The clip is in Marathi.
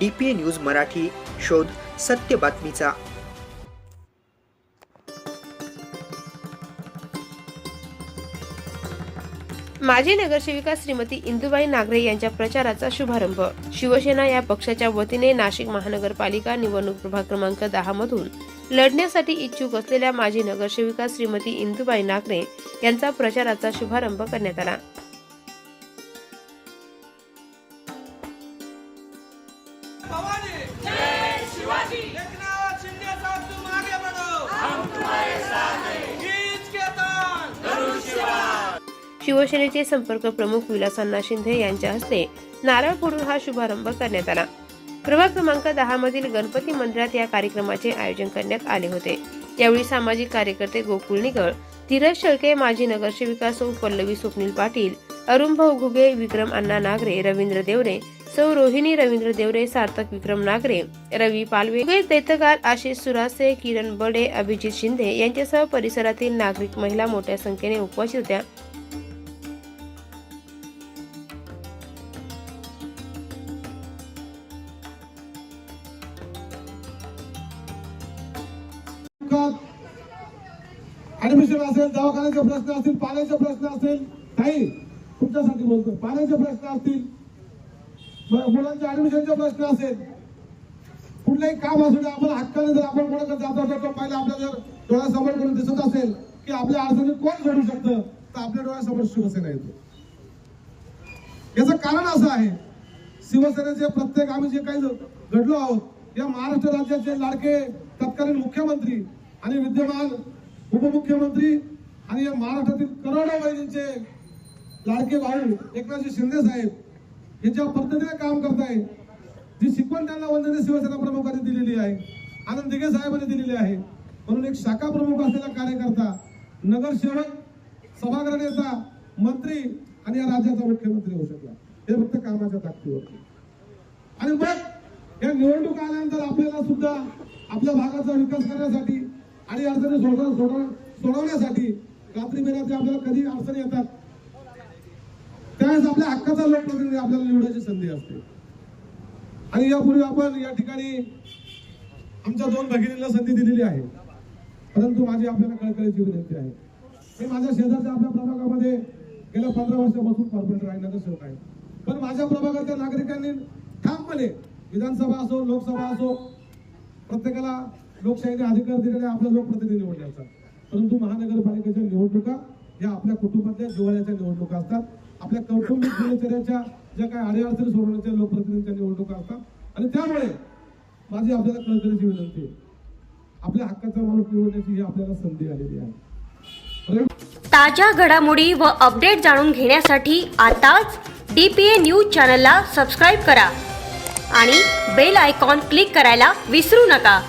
डी पी न्यूज मराठी शोध सत्य बातमीचा. माजी नगरसेविका श्रीमती इंदुबाई नागरे यांच्या प्रचाराचा शुभारंभ. शिवसेना या पक्षाच्या वतीने नाशिक महानगरपालिका निवडणूक प्रभाग क्रमांक दहा मधून लढण्यासाठी इच्छुक असलेल्या माजी नगरसेविका श्रीमती इंदुबाई नागरे यांचा प्रचाराचा शुभारंभ करण्यात आला. शिवसेनेचे संपर्क प्रमुख विलासांना शिंदे यांच्या हस्ते नारळ फोडून हा शुभारंभ करण्यात आला. प्रभाग क्रमांक दहा मधील गणपती मंदिरात या कार्यक्रमाचे आयोजन करण्यात आले होते. यावेळी सामाजिक कार्यकर्ते गोकुळ निगळ धीरज शेळके माजी नगरसेविका सौ पल्लवी स्वप्नील पाटील अरुणभाऊ घुगे विक्रम अण्णा नागरे रवींद्र देवरे सौ रोहिणी रवींद्र देवरे सार्थक विक्रम नागरे रवी पालवे योगेश दैतकार आशिष सुरासे किरण बडे अभिजित शिंदे यांच्यासह परिसरातील नागरिक महिला मोठ्या संख्येने उपस्थित होत्या. ऍडमिशन असेल दवाखान्याचे प्रश्न असतील पाण्याचे प्रश्न असेल काही तुमच्यासाठी बोलतो पाण्याचे प्रश्न असतील. मुलांच्या ऍडमिशनचा प्रश्न असेल. कुठलंही काम असू दे आपण हक्काने जर आपण कोणाकडे जात असतो तो पहिला आपल्या जर डोळ्यासमोर करून दिसत असेल की आपल्या अडचणी कोण सोडू शकतं तर आपल्या डोळ्यासमोर शिवसेना येतो. याचं कारण असं आहे शिवसेनेचे प्रत्येक आम्ही जे काही घडलो आहोत या महाराष्ट्र राज्याचे लाडके तत्कालीन मुख्यमंत्री आणि विद्यमान उपमुख्यमंत्री आणि या महाराष्ट्रातील करोडो बहिणींचे लाडके भाऊ एकनाथजी शिंदे साहेब यांच्यावर पद्धतीने काम करतायत जी शिकवण त्यांना वंदने शिवसेना प्रमुखांनी दिलेली आहे आनंद दिघे साहेबांनी दिलेली आहे म्हणून एक शाखा प्रमुख असलेला कार्यकर्ता नगरसेवक सभागृह नेता मंत्री आणि या राज्याचा मुख्यमंत्री होऊ शकला. हे फक्त कामाच्या ताकदीवरती. आणि मग या निवडणूक आल्यानंतर आपल्याला सुद्धा आपल्या भागाचा विकास करण्यासाठी आणि अडचणी सोडव- सोडवण्यासाठी रात्री बेरात्री आपल्याला कधी अडचणी येतात? त्यावेळेस आपल्या हक्काचा लोकप्रतिनिधी आपल्याला निवडायची संधी असते. आणि यापूर्वी आपण या ठिकाणी आमच्या दोन भगिनींना संधी दिलेली आहे. परंतु माझी आपल्याला कळकळीची विनंती आहे. मी माझ्या शेजारच्या आपल्या प्रभागामध्ये गेल्या पंधरा वर्षापासून कॉर्पोरेटर आहे नगरसेवक आहे. पण माझ्या प्रभागाच्या नागरिकांनी ठामपणे विधानसभा असो लोकसभा असो प्रत्येकाला लोकशाहीने अधिकार दिलेले आपला लोकप्रतिनिधी निवडण्याचा परंतु महानगरपालिकेच्या निवडणुका या आपल्या कुटुंबातल्या जिव्हाळ्याच्या निवडणुका असतात. आपल्या कौटुंबिक दिनचर्याच्या ज्या काही अडीअडचणी सोडवण्याच्या लोकप्रतिनिधींच्या निवडणुका असतात. आणि त्यामुळे माझी आपल्याला कळकळीची विनंती आहे. आपल्या हक्काचा माणूस निवडण्याची ही आपल्याला संधी आलेली आहे. ताज्या घडामोडी व अपडेट जाणून घेण्यासाठी आताच डीपीए न्यूज चॅनलला सबस्क्राईब करा. आणि बेल आयकॉन क्लिक करायला विसरू नका.